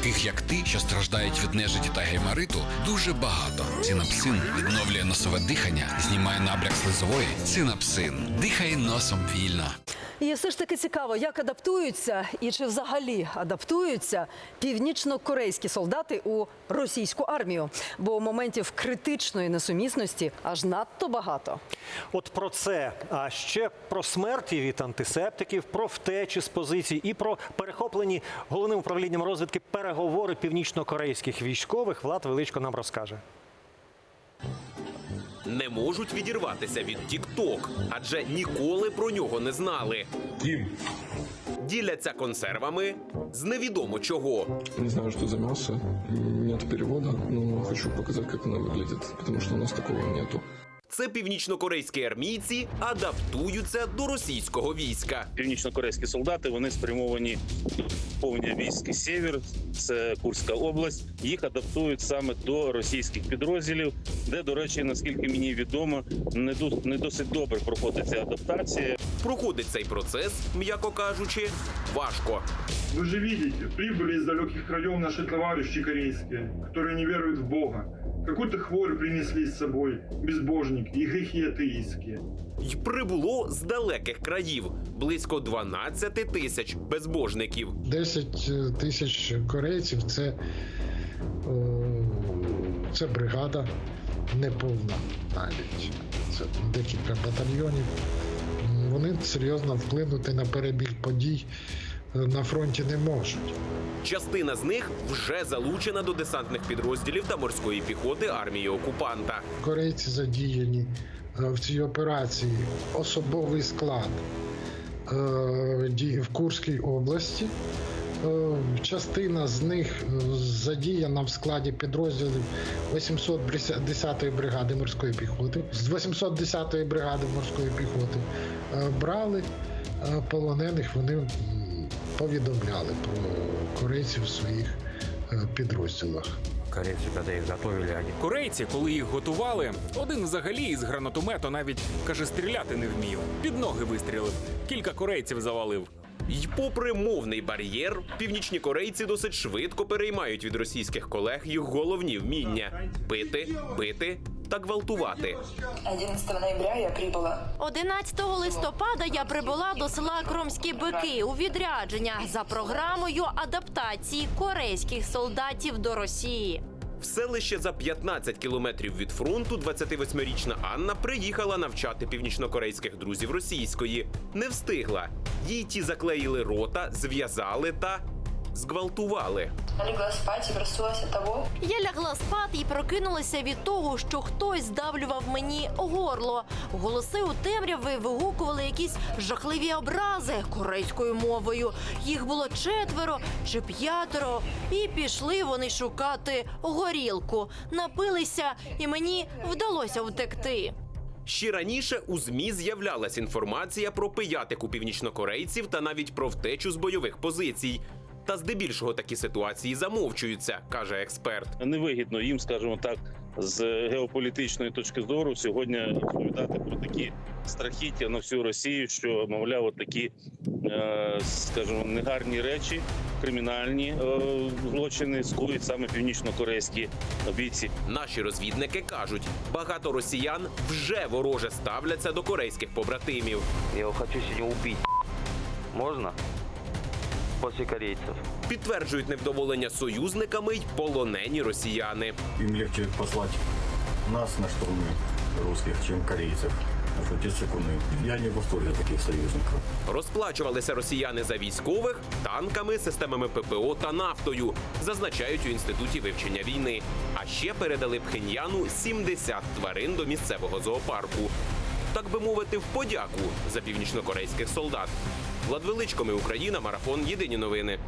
Таких як ти, що страждають від нежиті та геймариту, дуже багато. Цинапсин відновлює носове дихання, знімає набряк слизової. Цинапсин. Дихай носом вільно. І все ж таки цікаво, як адаптуються і чи взагалі адаптуються північно-корейські солдати у російську армію. Бо моментів критичної несумісності аж надто багато. От про це, а ще про смерті від антисептиків, про втечі з позицій і про перехоплені головним управлінням розвідки переговори північно-корейських військових. Влад Величко нам розкаже. не можуть відірватися від TikTok, адже ніколи про нього не знали. Діляться консервами з невідомо чого. Не знаю, что за мясо. Нет перевода, но хочу показать, как оно выглядит, потому что у нас такого нету. Це північнокорейські армійці адаптуються до російського війська. північно-корейські солдати вони спрямовані повні військ Сєвєр, це Курська область. Їх адаптують саме до російських підрозділів, де, до речі, наскільки мені відомо, не не досить добре проходить ця адаптація. Проходить цей процес, м'яко кажучи, важко. Вы же видите, прибыли из далеких краев наши товарищи корейские, которые не веруют в Бога. Какую-то хворь принесли с собой, безбожники и грехи атеистские. Й прибуло з далеких країв близько 12 тисяч безбожників. 10 тисяч корейців це, о, це бригада неповна навіть. Це декілька батальйонів. Вони серйозно вплинути на перебіг подій е, на фронті не можуть. Частина з них вже залучена до десантних підрозділів та морської піхоти армії окупанта. Корейці задіяні е, в цій операції особовий склад е, в Курській області. Е, Частина з них задіяна в складі підрозділів 810-ї бригади морської піхоти. З 810-ї бригади морської піхоти брали полонених, вони повідомляли про корейців в своїх е, підрозділах. Корейцы, когда их готовили, они Корейці, коли їх готували, один взагалі із гранатомету навіть каже, стріляти не вмів. Під ноги вистрілив. Кілька корейців завалив. Й попри мовний бар'єр, північні корейці досить швидко переймають від російських колег їх головні вміння пити, бити та гвалтувати. 11 ноября я прибыла 11 листопада я прибула до села Кромські Бики у відрядження за програмою адаптації корейських солдатів до Росії. В селище за 15 кілометрів від фронту 28-річна Анна приїхала навчати північнокорейських друзів російської. Не встигла. Їй ті заклеїли рота, зв'язали та зґвалтували. легла спать и проснулась от того, Я лягла спати і прокинулася від того, що хтось здавлював мені горло. Голоси у темряви вигукували якісь жахливі образи корейською мовою. Їх було четверо чи п'ятеро, і пішли вони шукати горілку. Напилися, і мені вдалося втекти. Ще раніше у ЗМІ з'являлась інформація про пиятику північнокорейців та навіть про втечу з бойових позицій. Та здебільшого такі ситуації замовчуються, каже експерт. Невигідно їм, скажімо так, з геополітичної точки зору сьогодні розповідати про такі страхіття на всю Росію, що мовляв, от такі, е, скажімо, негарні речі, кримінальні е, злочини скують саме північно-корейські бійці. Наші розвідники кажуть, багато росіян вже вороже ставляться до корейських побратимів. Я хочу сегодня убить. Можно? После корейцев. Підтверджують невдоволення союзниками й полонені росіяни. Им легче послать нас на штурмы русских, чем корейцев. А что те секунды. Я не в таких союзников. Розплачувалися росіяни за військових танками, системами ППО та нафтою, зазначають у інституті вивчення війни. А ще передали Пхеньяну 70 тварин до місцевого зоопарку. Так би мовити, в подяку за північнокорейських солдат. Влад Величко, ми Україна, марафон. Єдині новини.